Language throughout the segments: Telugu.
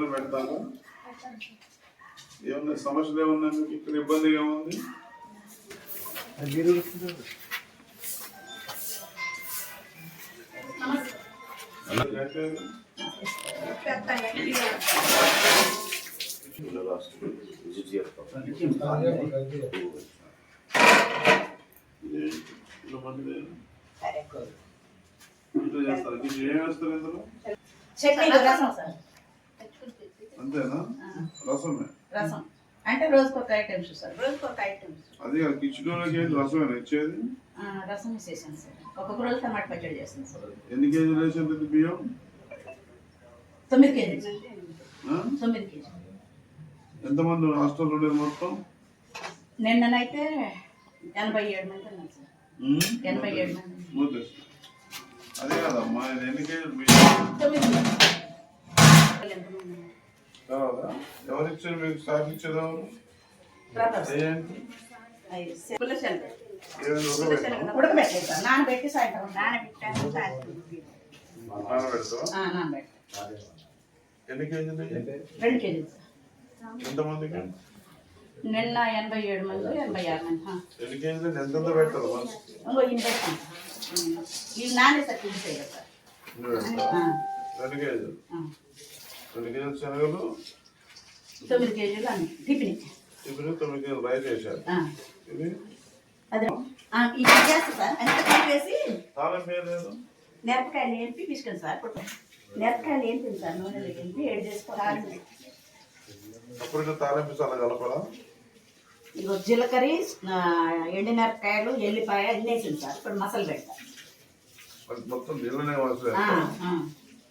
భోజనం పెడతాను ఏమన్నా సమస్యలు ఏమన్నా మీకు ఇక్కడ ఇబ్బంది ఏముంది ఇంట్లో. ఇంట్లో చేస్తారు. ఇది ఏం వేస్తారు ఇందులో? చట్నీ రసం సార్. అంతేనా? రసమే. రసం. అంటే రోజుకి ఒక ఐటమ్స్ సార్ రోజుకు ఒక ఐటమ్స్ అది కిచెన్లోకి ఏంటి రసమేనా ఇచ్చేది? రసం వేసేసాను సార్. ఒక్కొక్క రోజు టమాటా పచ్చడి చేస్తాను సార్. ఎన్ని కేజీలు వేసింది బియ్యం? తొమ్మిది కేజీలు. ఆ? తొమ్మిది కేజీలు. ఎంతమంది హాస్టల్ ఉండేది మొత్తం? నిన్ననైతే ఎనభై ఏడు మంది ఉన్నారు సార్? ఎనభై ఏడు మంది. అదే కదమ్మా ఇది ఎన్ని కేజీలు? బియ్యం? కావాలా? ఎవరు ఇచ్చారు మీకు స్టాక్ ఇచ్చేది ఎవరు ప్రతాప్ సార్. ఏంటి? అయ్యి, పుల్లశనగ. ఏమైనా ఉడకబెట్టా? ఉడకబెట్టలేదు సార్ నానబెట్టి సాయంత్రం నానబెట్టాను ఎన్ని కేజీలు? రెండు కేజీలు. ఎంతమందికి? నిన్న ఎనభై ఏడు మంది ఎనభై ఆరు మంది. ఎన్ని కేజీలు? పెట్టాలి ఇంకో ఇన్ని ఇవి నానే సార్. రెండు కేజీలు. రెండు కేజీలు శనగలు తొమ్మిది కేజీలు అన్ని. టిఫిన్. ఇప్పుడు తొమ్మిది కేజీలు రైస్ వేసారు ఇది? అదే. ఇది చేస్తా సార్. అంతే కలిపేసి తాళం లేదు. మిరపకాయలు ఏంపి? సార్. ఇప్పుడు మిరపకాయలు ఏంపి సార్? నూనెలో ఏంపి ఏడు చేసుకోవాలి. అప్పుడు తాలింపు చాలా కలపరా? ఇగో జీలకర్ర ఆ, ఎండుమిరపకాయలు ఎల్లిపాయ అన్నీ వేసింది సార్. ఇప్పుడు మసాలా పెడతా. మొత్తం నీళ్ళనే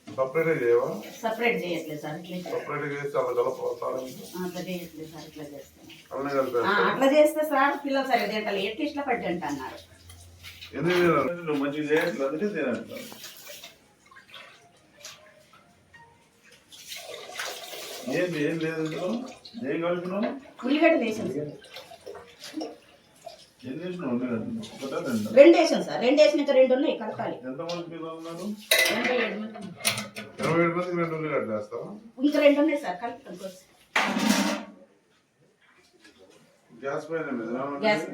సపరేట్గా చేయవా? సపరేట్ చేయట్లేదు సార్ ఇట్లా సపరేట్గా చేసి చాలా కలప తాలింపు ఆ, అట్లా చేయట్లేదు సార్ ఇట్లా చేస్తాను అట్లా చేస్తే సార్ పిల్లలు సరిగ్గా తింటారు ఎట్టి ఇష్టపడి అంటున్నారు ఎందుకు మంచిగా చేయట్లేదు అందుకే తినంటావు ఏంది ఏం లేదు ఇందులో? ఏం కలిపినావు ఉల్లిగడ్డ వేసాను సార్ చేసినావు ఉల్లిగడ్డలు? ఒకటా రెండా? రెండు వేసాను సార్ రెండు రెండు ఉన్నాయి. కలపాలి. రెండు ఇంకా రెండు ఉన్నాయి సార్. కలుపుతాం గ్యాస్ పైన గ్యాస్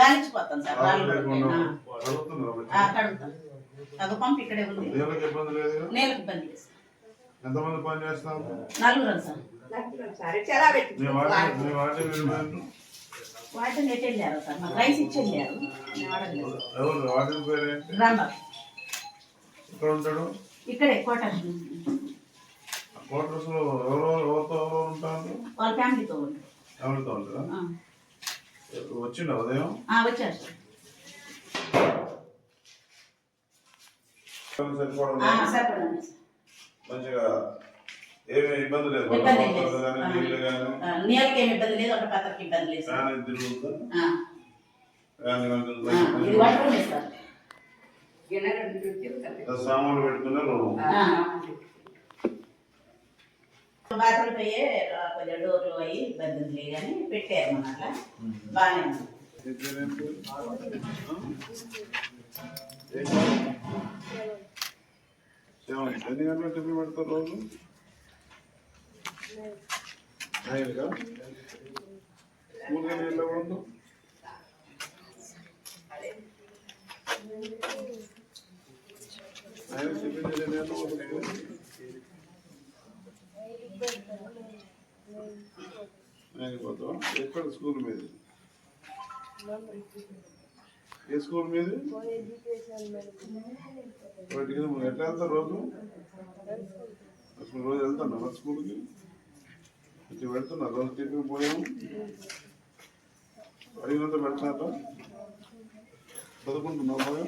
గాలించిపోతాం సార్. పంపు ఇక్కడే ఉంది. నేలకు ఇబ్బంది లేదు సార్. ఎంతమంది పని నలుగురు సార్. వాటిని నెట్ వెళ్ళారు సార్. మాకు రైస్ ఇచ్చి వెళ్ళారు నేను అడగలేదు ఎవరు? వాటి పేరు ఏంటి? రాంబాబు ఎక్కడ ఉంటాడు? ఇక్కడే కోట క్వార్టర్స్లో ఎవరో ఎవరితో ఎవరు ఉంటారు? వాళ్ళ ఫ్యామిలీతో ఉంది ఎవరితో ఉంటారా? ఆ. వచ్చిండ ఉదయం? వచ్చారు సార్. మంచిగా ఏమీ ఇబ్బంది లేదు. ఇబ్బంది వాటర్ లేదు. కానీ నీళ్ళు కానీ ఆ, నీళ్ళకి ఏమి ఇబ్బంది లేదు ఒక పాత్రకి ఇబ్బంది లేదు. సార్ ఫ్యాన్ తిరుగుతుందా? ఆ, ఫ్యాన్ ఆ, కనుక ఇది వంటనే సార్ సామాన్లు పెట్టుకునే రూమ్. ఆ. బాత్రూమ్ పోయే ఆ, కొంచెం డోర్లు అయ్యి ఇబ్బంది ఉంది కానీ పెట్టారు మన అట్లా. బాగానే ఉంది. ఎన్ని గంటలకు టిఫిన్ పెడతారు రోజు? ఆయనగా? స్కూల్కి వెళ్ళి ఉండదు నైన్ టిఫిన్ చేయాలి నైన్ పోతావా? ఎక్కడ స్కూల్ మీద? ఏ స్కూల్ మీద? వాటికి ఎట్లా వెళ్తావు రోజు? అసలు రోజు వెళ్తాను స్కూల్కి? ఇట్లా పెడుతున్నా రోజు టిఫిన్ పోయాము. అడిగినంత పెడతాట చదువుకుంటున్నావు బాగా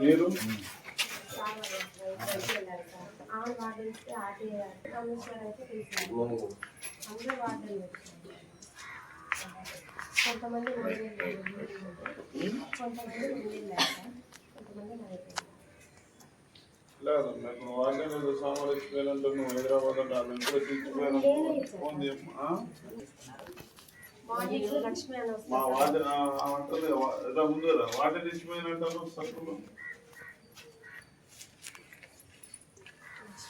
మేడం కమిషనర్ అయితే అందరూ కొంతమంది ఇప్పుడు వాళ్ళే కదా సోమవారం ఇచ్చిపోయినంటే నువ్వు హైదరాబాద్ అంటే వాళ్ళు ఇంట్లో మా వాటి అంటది. ఇలా ముందు రా వాటి ఇచ్చిపోయినంటారు సరుకులు మరి వాటి లేదు హైదరాబాద్ పోయిందని చెప్తున్నారు కదా నైట్ పదకొండు ఎవరు ఇచ్చేది కూడా లేదు.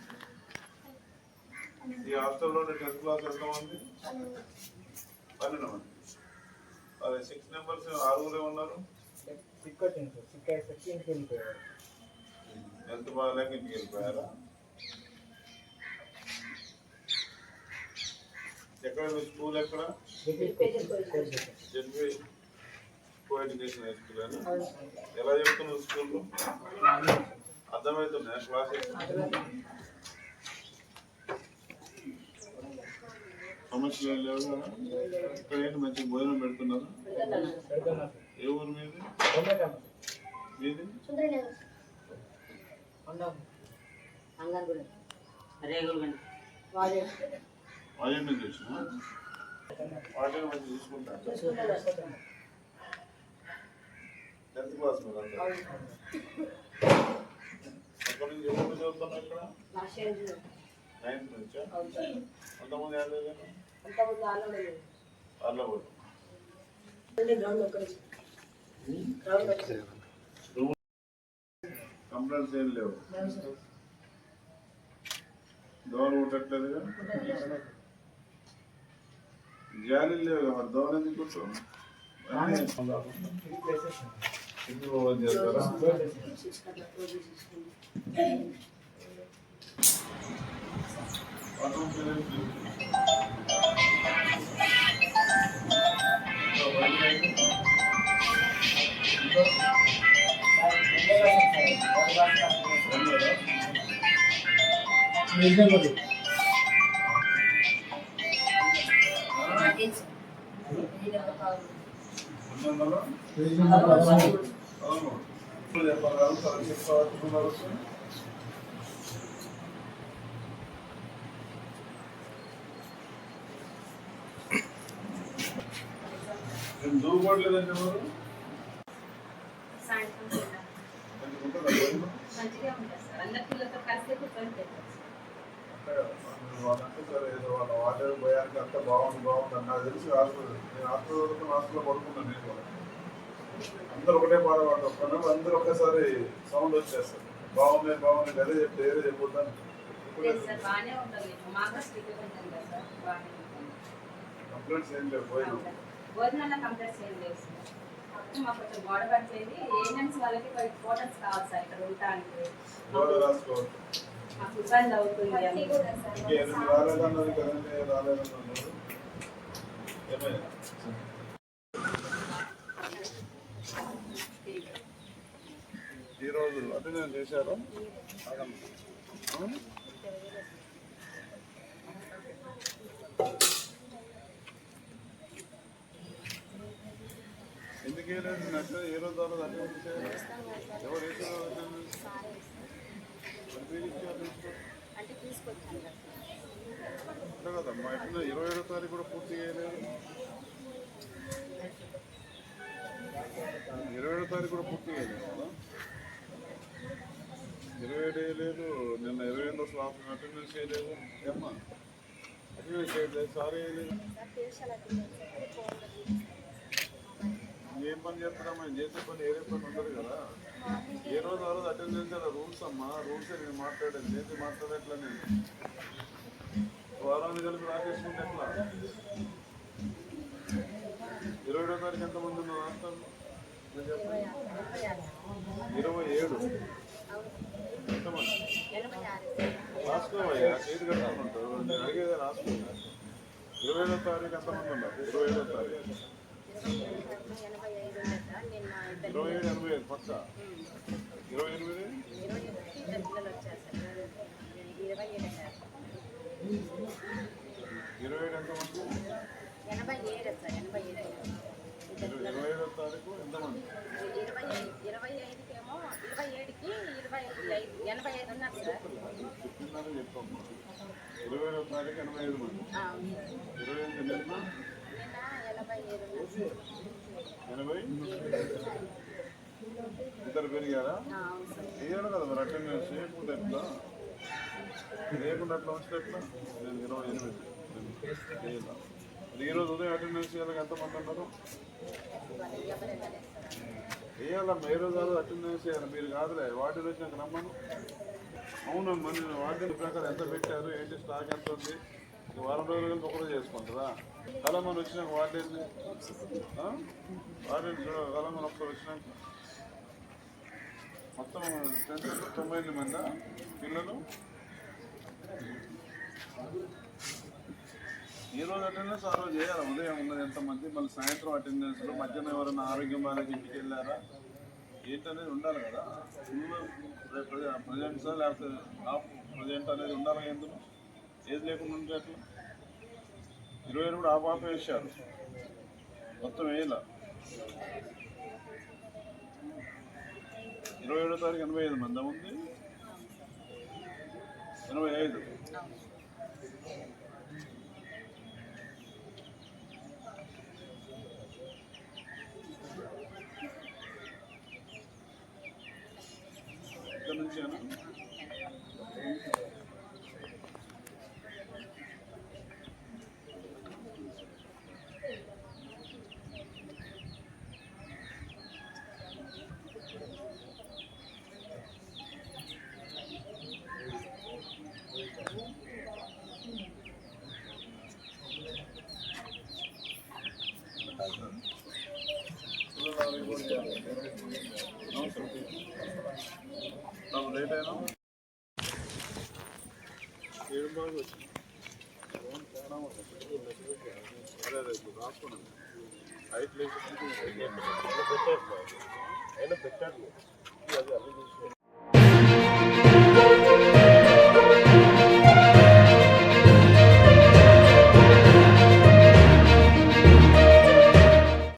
ఈ హాస్టల్లో టెన్త్ క్లాస్ ఎంతమంది పన్నెండు మంది. అదే సిక్స్ మెంబర్స్ ఆరుగురే ఉన్నారు హెల్త్ ఎంత బాగాలేక ఇంటికి వెళ్ళిపోయారా? ఎక్కడ మీ స్కూల్ ఎక్కడ? ZP co education high school అని ఎలా చెప్తున్నావు స్కూల్లో? అర్థమవుతున్నాయా క్లాసెస్? సమస్యలు లేవు ఇక్కడ ఏంటి మంచి భోజనం పెడుతున్నారు? ఏ ఊరు మీది? మీది? వాజెంట్ వచ్చిన? వాజెంట్ మంచి చూసుకుంటా టెన్త్ క్లాస్ మీద అక్కడ నుంచి ఎప్పుడు చదువుతున్నా ఇక్కడ? నైన్త్ నుంచా? అంతమంది యాభై కంప్లైంట్స్ ఏం లేవు. దోవలు కుట్టట్లేదుగా జాలి లేవు మరి దోవలు ఎందుకు కుట్టు చేస్తారా రీజనబుల్ ఇప్పుడు చెప్పగలరు సరే చెప్పగలరు నేను దూకోవట్లేదండి ఎవరు సాయంత్రం పూట. కొంచెం ఉంటుందా భోజనం? మంచిగా ఉంటుంది సార్ అందరి పిల్లలతో కలిసి కూర్చొని తింటాం సార్. వాళ్ళంటే సరే. ఏదో వాళ్ళ వాటర్ పోయాక అంతా బాగుంది బాగుంది అని నాకు తెలిసి హాస్పిటల్ నేను హాస్పిటల్ వరకు హాస్పిటల్లో పడుకున్నాను నేను కూడా. అందరూ ఒకటే పాట పాడుతున్నారు అందరూ ఒకేసారి సౌండ్ వచ్చేస్తారు బాగుంది బాగుంది అదే చెప్తే ఏదో ఉంటుంది కంప్లైంట్స్ ఏం లేవు పోయినా. భోజనాల కంప్లైంట్స్ ఏం లేవు సార్ కాకపోతే మాకు కొంచెం గోడ పడిపోయింది ఏజెంట్స్ వాళ్ళకి కొన్ని ఫోటోస్ కావాలి సార్ ఇక్కడ రాసుకోవాలి? మాకు ఇబ్బంది అవుతుంది అని. ఈరోజు అటెండెన్స్ చేశారు. వేయలేదు నాకు ఏ రోజు రోజు ఎవరు కదమ్మా ఇరవై ఏడో తారీఖు కూడా పూర్తి చేయలేదు. ఇరవై ఏడో తారీఖు కూడా పూర్తి చేయలేదు. కదా ఇరవై ఏడు వేయలేదు నిన్న ఇరవై ఎనిమిది అసలు ఆఫ్ అటెండెన్స్ చేయలేదు. ఏమ్మా? అటెండెన్స్ చేయలేదు సారీ వేయలేదు సార్ ట్యూషన్ అటెండ్ ఫోన్లో ఏం పని చేస్తారమ్మా చేసే పని ఏదే పని ఉండదు కదా. ఏ రోజు ఆ రోజు అటెండ్ అలా రూల్స్ అమ్మా రూల్సే నేను మాట్లాడాను చేసి మాట్లాడట్లా నేను? వారాన్ని కలిపి రాకేసుకుంటే ఎట్లా? ఇరవై ఏడో తారీఖు ఎంతమంది ఉన్న రాష్ట్రంలో ఇరవై ఏడు. ఎంతమంది రాసుకోవయ్యా చేతి కట్టాలంటారు. నేను అడిగేదే రాసుకో. ఇరవై ఏడో తారీఖు ఎంతమంది ఉన్నారు? ఇరవై ఏడో తారీఖు. ఇరవై ఏడు ఎనభై ఐదు కొత్త ఇరవై ఎనిమిది ఇరవై ఏడు ఎనభై ఏడు సార్ ఎనభై ఏడు ఇరవై తారీఖు ఇరవై ఇరవై ఐదుకేమో ఇరవై ఏడుకి ఇరవై ఐదు ఎనభై ఐదు ఉన్నారు సార్ చెప్తున్నారు ఇరవై ఏడో మంది. ఇద్దరు పెరిగారా? వేయాలి కదా మరి అటెండెన్స్ చేయకుండా ఎట్లా లేకుండా అట్లా ఉంచితే ఎట్లా నేను ఇరవై ఎనిమిది. ఈరోజు ఉదయం అటెండెన్స్ చేయాలి ఎంతమంది అన్నారు సార్ వేయాలమ్మా ఏ రోజు కాదు అటెండెన్స్ చేయాలి మీరు కాదులే వాటి వచ్చినాక రమ్మను. అవునమ్మా నేను వాటి ప్రకారం ఎంత పెట్టారు ఏంటి స్టాక్ ఎంత ఉంది? వారం రోజులు కలిపి ఒకరోజు చేసుకుంటారా? కలమని వచ్చినాక వాడేది? వాడేది చూడ కలమని ఒక్కరు వచ్చినాక. మొత్తం టెన్త్ తొంభై ఎనిమిది మందా పిల్లలు. ఈ రోజు అటెండెన్స్ ఆ రోజు చేయాలి? ఉదయం ఉన్నది ఎంతమంది మళ్ళీ సాయంత్రం అటెండెన్స్ మధ్యాహ్నం ఎవరైనా ఆరోగ్యం బాగాలేక ఇంటికి వెళ్ళారా? ఏంటనేది ఉండాలి కదా. ఫుల్ ప్రజెంట్సా లేకపోతే ఆఫ్ ప్రజెంట్ అనేది ఉండాలి ఎందుకు? ఏది లేకుండా ఉంటే అట్లా? ఇరవై ఏడు కూడా హాఫ్ వేశారు. మొత్తం వేయాల? ఇరవై ఏడో తారీఖు ఎనభై ఐదు మంది ఉంది. ఎనభై ఐదు. ఏం బాగా వచ్చింది ఫోన్